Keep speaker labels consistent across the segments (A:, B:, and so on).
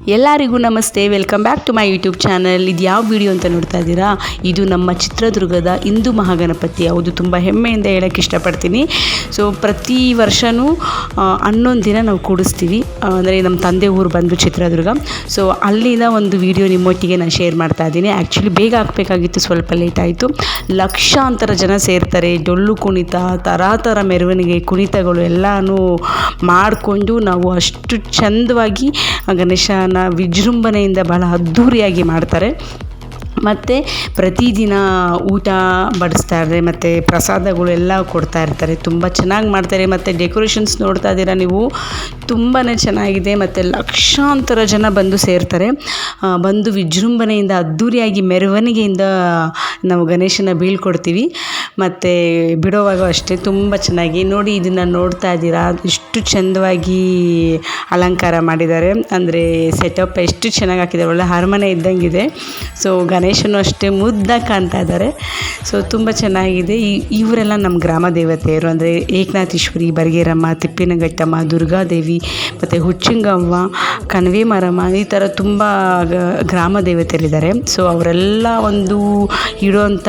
A: ಎಲ್ಲರಿಗೂ ನಮಸ್ತೆ. Welcome back to my YouTube channel ಇದು ಯಾವ ವಿಡಿಯೋ ಅಂತ ನೋಡ್ತಾ ಇದ್ದೀರಾ? ಇದು ನಮ್ಮ ಚಿತ್ರದುರ್ಗದ ಹಿಂದೂ ಮಹಾಗಣಪತಿ. ಹೌದು, ತುಂಬ ಹೆಮ್ಮೆಯಿಂದ ಹೇಳೋಕ್ಕೆ ಇಷ್ಟಪಡ್ತೀನಿ. ಸೊ ಪ್ರತಿ ವರ್ಷವೂ ಹನ್ನೊಂದು ದಿನ ನಾವು ಕೂಡಿಸ್ತೀವಿ. ಅಂದರೆ ನಮ್ಮ ತಂದೆ ಊರು ಬಂದು ಚಿತ್ರದುರ್ಗ. ಸೊ ಅಲ್ಲಿನ ಒಂದು ವಿಡಿಯೋ ನಿಮ್ಮೊಟ್ಟಿಗೆ ನಾನು ಶೇರ್ ಮಾಡ್ತಾ ಇದ್ದೀನಿ. ಆ್ಯಕ್ಚುಲಿ ಬೇಗ ಹಾಕಬೇಕಾಗಿತ್ತು ಸ್ವಲ್ಪ ಲೇಟ್ ಆಯಿತು. ಲಕ್ಷಾಂತರ ಜನ ಸೇರ್ತಾರೆ. ಡೊಳ್ಳು ಕುಣಿತ ಥರ ಥರ ಮೆರವಣಿಗೆ, ಕುಣಿತಗಳು ಎಲ್ಲನೂ ಮಾಡಿಕೊಂಡು ನಾವು ಅಷ್ಟು ಚಂದವಾಗಿ ಗಣೇಶನ ವಿಜೃಂಭಣೆಯಿಂದ ಬಹಳ ಅದ್ಧೂರಿಯಾಗಿ ಮಾಡ್ತಾರೆ. ಮತ್ತು ಪ್ರತಿದಿನ ಊಟ ಬಡಿಸ್ತಾರೆ ಮತ್ತು ಪ್ರಸಾದಗಳು ಎಲ್ಲ ಕೊಡ್ತಾ ಇರ್ತಾರೆ. ತುಂಬ ಚೆನ್ನಾಗಿ ಮಾಡ್ತಾರೆ. ಮತ್ತು ಡೆಕೋರೇಷನ್ಸ್ ನೋಡ್ತಾ ಇದ್ದೀರಾ ನೀವು? ತುಂಬಾ ಚೆನ್ನಾಗಿದೆ. ಮತ್ತು ಲಕ್ಷಾಂತರ ಜನ ಬಂದು ಸೇರ್ತಾರೆ. ಬಂದು ವಿಜೃಂಭಣೆಯಿಂದ ಅದ್ಧೂರಿಯಾಗಿ ಮೆರವಣಿಗೆಯಿಂದ ನಾವು ಗಣೇಶನ ಬೀಳ್ಕೊಡ್ತೀವಿ ಮತ್ತು ಬಿಡೋವಾಗ ಅಷ್ಟೇ ತುಂಬ ಚೆನ್ನಾಗಿ. ನೋಡಿ ಇದನ್ನು ನೋಡ್ತಾ ಇದ್ದೀರಾ? ಎಷ್ಟು ಚಂದವಾಗಿ ಅಲಂಕಾರ ಮಾಡಿದ್ದಾರೆ. ಅಂದರೆ ಸೆಟಪ್ ಎಷ್ಟು ಚೆನ್ನಾಗಿ ಹಾಕಿದ್ದಾರೆ. ಒಳ್ಳೆ ಅರಮನೆ ಇದ್ದಂಗಿದೆ. ಸೊ ಗಣೇಶನು ಅಷ್ಟೇ ಮುದ್ದಾಗಿ ಕಾಣ್ತಾ ಇದ್ದಾರೆ. ಸೊ ತುಂಬ ಚೆನ್ನಾಗಿದೆ. ಈ, ಇವರೆಲ್ಲ ನಮ್ಮ ಗ್ರಾಮ ದೇವತೆಯರು ಅಂದರೆ ಏಕನಾಥೇಶ್ವರಿ, ಬರ್ಗೇರಮ್ಮ, ತಿಪ್ಪಿನಘಟ್ಟಮ್ಮ, ದುರ್ಗಾದೇವಿ ಮತ್ತು ಹುಚ್ಚಂಗವ್ವ ಕಣಿವೆ ಮಾರಮ್ಮ ಈ ಥರ ತುಂಬ ಗ್ರಾಮ ದೇವತೆಯರಿದ್ದಾರೆ. ಸೊ ಅವರೆಲ್ಲ ಒಂದು ಇಡುವಂಥ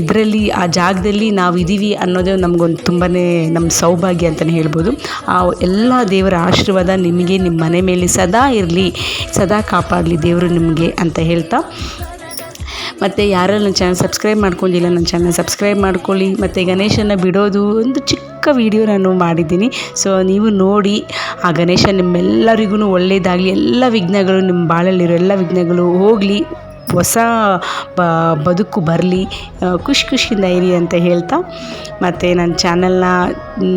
A: ಇದರಲ್ಲಿ, ಆ ಜಾಗದಲ್ಲಿ ನಾವು ಇದ್ದೀವಿ ಅನ್ನೋದೇ ನಮಗೊಂದು ತುಂಬಾ ನಮ್ಮ ಸೌಭಾಗ್ಯ ಅಂತಲೇ ಹೇಳ್ಬೋದು. ಆ ಎಲ್ಲ ದೇವರ ಆಶೀರ್ವಾದ ನಿಮಗೆ ನಿಮ್ಮ ಮನೆ ಮೇಲೆ ಸದಾ ಇರಲಿ, ಸದಾ ಕಾಪಾಡಲಿ ದೇವರು ನಿಮಗೆ ಅಂತ ಹೇಳ್ತಾ ಮತ್ತು ಯಾರೆಲ್ಲ ನನ್ನ ಚಾನಲ್ ಸಬ್ಸ್ಕ್ರೈಬ್ ಮಾಡ್ಕೊಂಡಿಲ್ಲ, ನನ್ನ ಚಾನಲ್ ಸಬ್ಸ್ಕ್ರೈಬ್ ಮಾಡ್ಕೊಳ್ಳಿ. ಮತ್ತು ಗಣೇಶನ ಬಿಡೋದು ಒಂದು ಚಿಕ್ಕ ವಿಡಿಯೋ ನಾನು ಮಾಡಿದ್ದೀನಿ. ಸೊ ನೀವು ನೋಡಿ, ಆ ಗಣೇಶ ನಿಮ್ಮೆಲ್ಲರಿಗೂ ಒಳ್ಳೆಯದಾಗಲಿ ಎಲ್ಲ ವಿಘ್ನಗಳು ನಿಮ್ಮ ಬಾಳಲ್ಲಿರೋ ಎಲ್ಲ ವಿಘ್ನಗಳು ಹೋಗಲಿ, ಹೊಸ ಬದುಕು ಬರಲಿ ಖುಷಿ ಖುಷಿಯಿಂದ ಇರಿ ಅಂತ ಹೇಳ್ತಾ. ಮತ್ತು ನನ್ನ ಚಾನಲ್ನ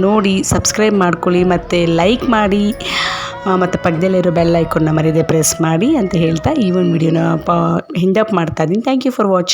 A: ನೋಡಿ ಸಬ್ಸ್ಕ್ರೈಬ್ ಮಾಡ್ಕೊಳ್ಳಿ, ಮತ್ತು ಲೈಕ್ ಮಾಡಿ. ಮತ್ತು ಪಕ್ಕದಲ್ಲಿರೋ ಬೆಲ್ ಐಕೋನ್ನ ಮರಿದೆ ಪ್ರೆಸ್ ಮಾಡಿ ಅಂತ ಹೇಳ್ತಾ ಈ ಒಂದು ವಿಡಿಯೋನ ಪ ಹಿಂಡಪ್ ಮಾಡ್ತಾ ಇದ್ದೀನಿ. Thank you for watching